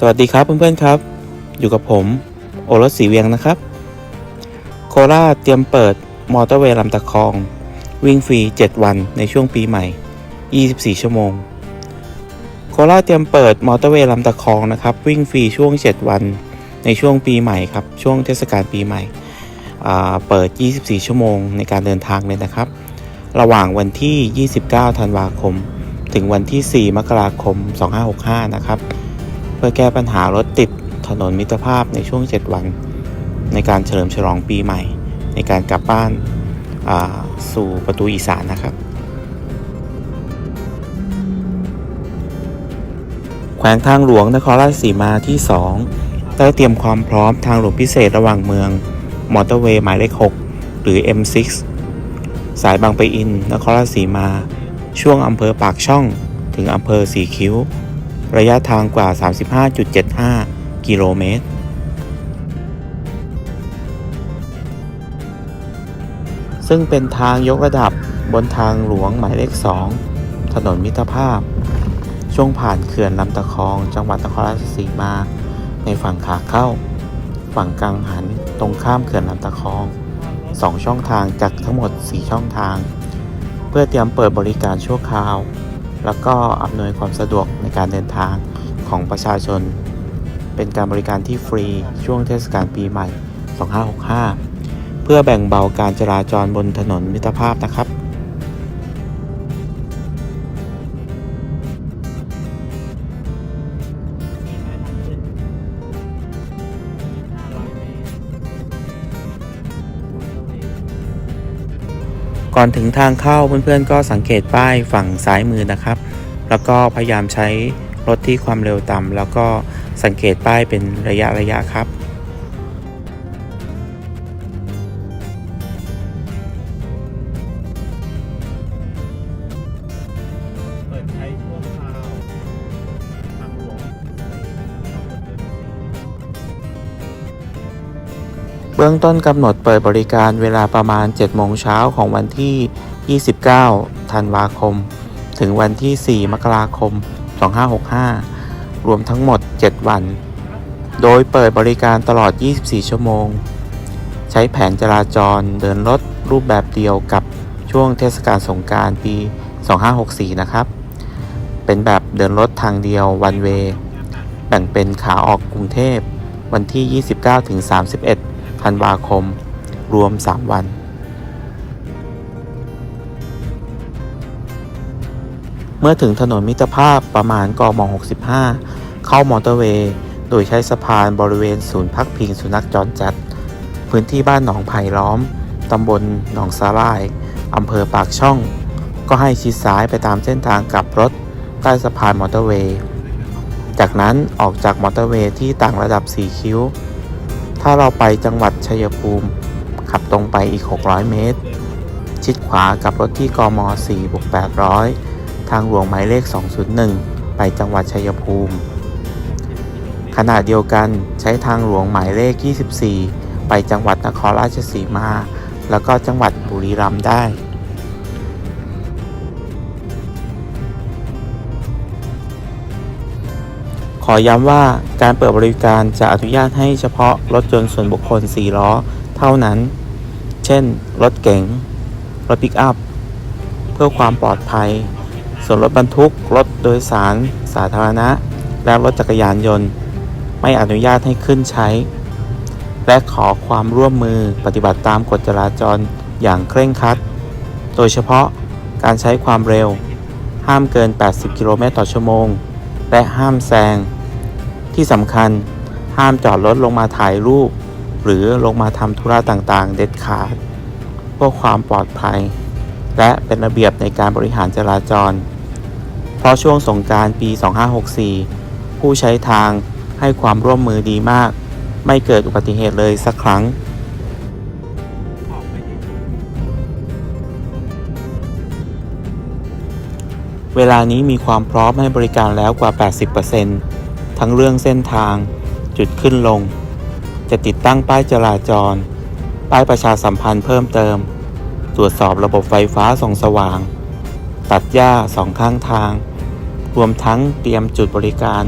สวัสดีครับเพื่อนๆครับ อยู่กับผมโอรสสีเวียงนะครับ โคราชเตรียมเปิดมอเตอร์เวย์ลำตะคอง วิ่งฟรี 7 วันในช่วงปีใหม่ 24 ชั่วโมง โคราชเตรียมเปิดมอเตอร์เวย์ลำตะคองนะครับ วิ่งฟรีช่วง 7 วันในช่วงปีใหม่ครับ ช่วงเทศกาลปีใหม่เปิด 24 ชั่วโมงในการเดินทางเลยนะครับ ระหว่างวันที่ 29 ธันวาคม ถึงวันที่ 4 มกราคม 2565 นะครับ เพื่อแก้ปัญหารถติดถนนมิตรภาพในช่วง 7 วัน ในการเฉลิมฉลองปีใหม่ ในการกลับบ้านาสู่ประตูอีสานนะครับ แขวงทางหลวงนครราชสีมาที่ 2 ได้เตรียมความพร้อมทางหลวงพิเศษระหว่างเมือง มอเตอร์เวย์หมายเลข 6 หรือ M6 สายบางปะอิน นครราชสีมา ช่วงอำเภอปากช่อง ถึงอำเภอสีคิ้ว ระยะทางกว่า 35.75 กิโลเมตร ซึ่งเป็นทางยกระดับบนทางหลวงหมายเลข 2 ถนนมิตรภาพ ช่วงผ่านเขื่อนลำตะคอง จังหวัดนครราชสีมา ในฝั่งขาเข้า ฝั่งกังหันตรงข้ามเขื่อนลำตะคอง 2 ช่องทางจากทั้งหมด 4 ช่องทาง เพื่อเตรียมเปิดบริการชั่วคราว แล้วก็อำนวยความสะดวกในการเดินทางของประชาชน เป็นการบริการที่ฟรีช่วงเทศกาลปีใหม่ 2565 เพื่อแบ่งเบาการจราจรบนถนนมิตรภาพนะครับ ก่อนถึงทางเข้าเพื่อนๆ ก็สังเกตป้ายฝั่งซ้ายมือนะครับ แล้วก็พยายามใช้รถที่ความเร็วต่ำแล้วก็สังเกตป้ายเป็นระยะระยะครับ บื้องต้นกำหนดเปิดบริการเวลาประมาณ 7 โมงเช้าของวันที่ 29 ธันวาคม ถึงวันที่ 4 มกราคม 2565 รวมทั้งหมด 7 วัน โดยเปิดบริการตลอด 24 ชั่วโมง ใช้แผนจราจรเดินรถรูปแบบเดียวกับช่วงเทศกาลสงการปี 2564 นะครับ เป็นแบบเดินรถทางเดียววันเวแบ่งเป็นขาออกกรุงเทพวันที่ 29ถึง31 ธันวาคม รวม 3 วัน เมื่อถึงถนนมิตรภาพประมาณกม65 เข้ามอเตอร์เวย์ โดยใช้สะพานบริเวณศูนย์พักพิงสุนัขจรจัด พื้นที่บ้านหนองไผ่ล้อม ตำบลหนองสาลาย อำเภอปากช่อง ก็ให้ชิดซ้ายไปตามเส้นทางกลับรถใต้สะพานมอเตอร์เวย์ จากนั้นออกจากมอเตอร์เวย์ที่ต่างระดับ 4 คิ้ว ถ้าเราไปจังหวัดชัยภูมิ ขับตรงไปอีก 600 เมตร ชิดขวากับรถที่กม4บวก800 ทางหลวงหมายเลข 201 ไปจังหวัดชัยภูมิ ขณะเดียวกันใช้ทางหลวงหมายเลข 24 ไปจังหวัดนครราชสีมา แล้วก็จังหวัดบุรีรัมย์ได้ ขอย้ำว่าการเปิดบริการจะอนุญาตให้เฉพาะรถยนต์ส่วนบุคคล 4 ล้อ เท่านั้น เช่น รถเก๋ง รถปิกอัพ เพื่อความปลอดภัย ส่วนรถบรรทุก รถโดยสาร สาธารณะ และรถจักรยานยนต์ ไม่อนุญาตให้ขึ้นใช้ และขอความร่วมมือปฏิบัติตามกฎจราจรอย่างเคร่งครัด โดยเฉพาะการใช้ความเร็ว ห้ามเกิน 80 กิโลเมตรต่อชั่วโมง และห้ามแซง ที่สำคัญห้ามจอดรถลงมาถ่ายรูป หรือลงมาทำธุระต่างๆ เด็ดขาดเพื่อความปลอดภัย และเป็นระเบียบในการบริหารจราจร เพราะช่วงสงการปี 2564 ผู้ใช้ทางให้ความร่วมมือดีมาก ไม่เกิดอุบัติเหตุเลยสักครั้งเวลานี้มีความพร้อมให้บริการแล้วกว่า 80% ทั้งเรื่องเส้นทาง จุดขึ้นลง จะติดตั้งป้ายจราจร ป้ายประชาสัมพันธ์เพิ่มเติม ตรวจสอบระบบไฟฟ้าส่องสว่าง ตัดหญ้าสองข้างทาง รวมทั้งเตรียมจุดบริการ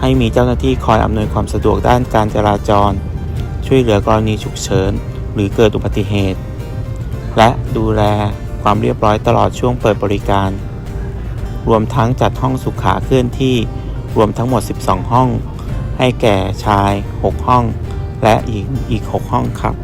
ให้มีเจ้าหน้าที่คอยอำนวยความสะดวกด้านการจราจร ช่วยเหลือกรณีฉุกเฉิน หรือเกิดอุบัติเหตุ และดูแลความเรียบร้อยตลอดช่วงเปิดบริการ รวมทั้งจัดห้องสุขาเคลื่อนที่ รวมทั้งหมด 12 ห้อง ให้แก่ชาย 6 ห้อง และหญิงอีก 6 ห้องครับ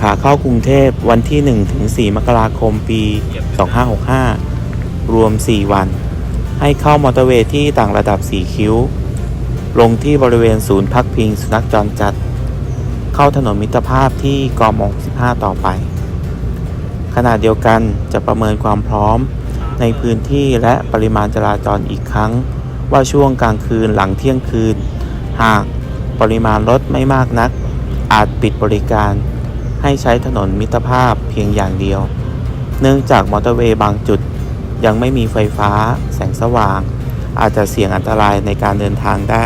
ขาเข้ากรุงเทพวันที่1ถึง4มกราคมปี 2565 รวม 4 วัน ให้เข้ามอเตอร์เวย์ที่ต่างระดับ 4 คิ้ว ลงที่บริเวณศูนย์พักพิงสุนัขจรจัด เข้าถนนมิตรภาพที่กม15ต่อไป ขณะเดียวกันจะประเมินความพร้อมในพื้นที่และปริมาณจราจรอีกครั้ง ว่าช่วงกลางคืนหลังเที่ยงคืน หากปริมาณรถไม่มากนัก อาจปิดบริการ ให้ใช้ถนนมิตรภาพเพียงอย่างเดียว เนื่องจากมอเตอร์เวย์บางจุด ยังไม่มีไฟฟ้า แสงสว่าง อาจจะเสี่ยงอันตรายในการเดินทางได้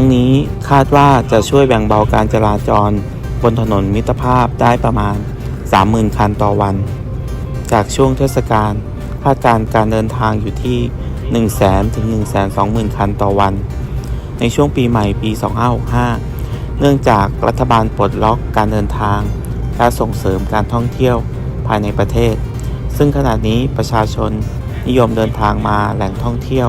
ทั้งนี้คาดว่าจะช่วยแบ่งเบาการจราจร บนถนนมิตรภาพได้ประมาณ 30,000 คันต่อวัน จากช่วงเทศกาลคาดการการเดินทางอยู่ที่ 100,000ถึง120,000 คันต่อวัน ในช่วงปีใหม่ปี 2565 เนื่องจากรัฐบาลปลดล็อกการเดินทาง และส่งเสริมการท่องเที่ยวภายในประเทศ ซึ่งขณะนี้ประชาชนนิยมเดินทางมาแหล่งท่องเที่ยว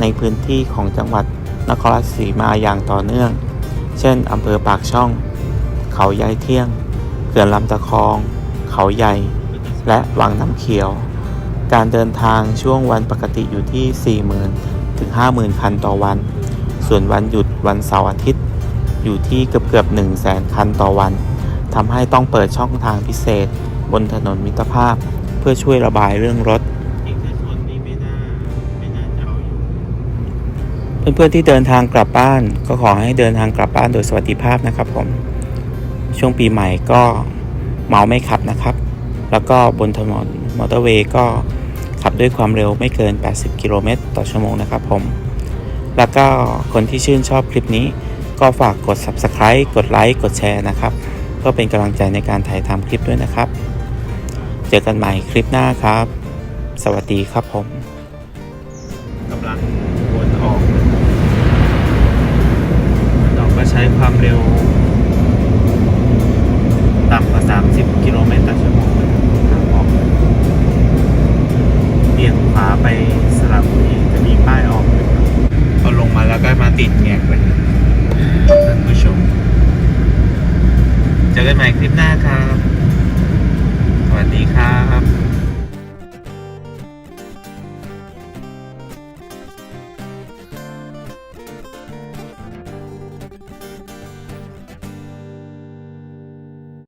ในพื้นที่ของจังหวัด นครราชสีมาอย่างต่อเนื่อง เช่นอำเภอปากช่อง เขาใหญ่เที่ยง เขื่อนลำตะคอง เขาใหญ่ และวังน้ำเขียว การเดินทางช่วงวันปกติอยู่ที่ 40,000 ถึง 50,000 คันต่อวัน ส่วนวันหยุดวันเสาร์อาทิตย์ อยู่ที่เกือบเกือบ1 0 0 0 0แสนคันต่อวันทำให้ต้องเปิดช่องทางพิเศษ บนถนนมิตรภาพ เพื่อช่วยระบายเรื่องรถ เพื่อนๆที่เดินทางกลับบ้าน ก็ขอให้เดินทางกลับบ้านโดยสวัสดิภาพนะครับผม ช่วงปีใหม่ก็เมาไม่ขับนะครับ แล้วก็บนถนนมอเตอร์เวย์ก็ขับด้วยความเร็วไม่เกิน 80 กิโลเมตรต่อชั่วโมงนะครับผม แล้วก็คนที่ชื่นชอบคลิปนี้ ก็ฝากกด subscribe กดไลค์กดแชร์นะครับเพื่อเป็นกำลังใจในการถ่ายทำคลิปด้วยนะครับ เจอกันใหม่คลิปหน้าครับ สวัสดีครับผมกำลัง เร็ว